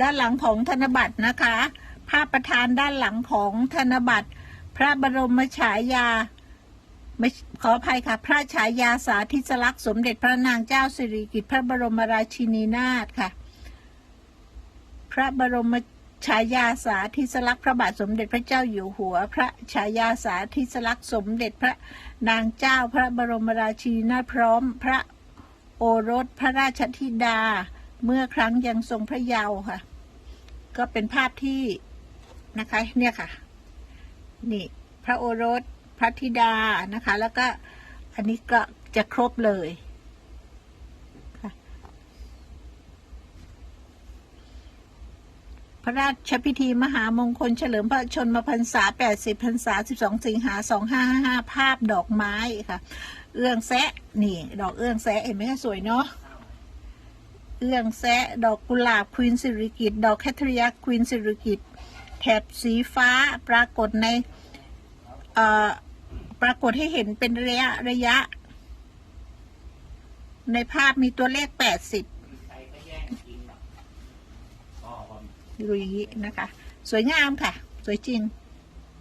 ด้านหลังของธนบัตรนะคะ ภาพประธานด้านหลังของธนบัตร พระบรมฉายาขออภัยค่ะ พระฉายาสาธิสลักษณ์สมเด็จพระนางเจ้าสิริกิติ์พระบรมราชินีนาถค่ะ พระบรมฉายาสาธิสลักษณ์พระบาทสมเด็จพระเจ้าอยู่หัว พระฉายาสาธิสลักษณ์สมเด็จพระนางเจ้าพระบรมราชินีนาถพร้อม พระโอรสพระราชธิดา เมื่อครั้งยังทรงพระเยาว์ค่ะ ก็เป็นภาพที่นะคะ เนี่ยค่ะ นี่พระโอรสพระธิดานะคะ แล้วก็อันนี้ก็จะครบเลยพระราชพิธีมหามงคลเฉลิมพระชนมพรรษา 80 พรรษา 12 สิงหา 2555 ภาพดอกไม้ค่ะ เอื้องแซะ นี่ ดอกเอื้องแซะ เห็นไหมคะสวยเนาะ เอื้องแซะดอกกุหลาบควีนสิริกิตดอกแคทริยาควีนสิริกิตแถบสีฟ้าปรากฏในเอ่อปรากฏให้เห็นเป็นระยะระยะ ในภาพมีตัวเลขแปดสิบดูอย่างนี้นะคะ สวยงามค่ะ สวยจริง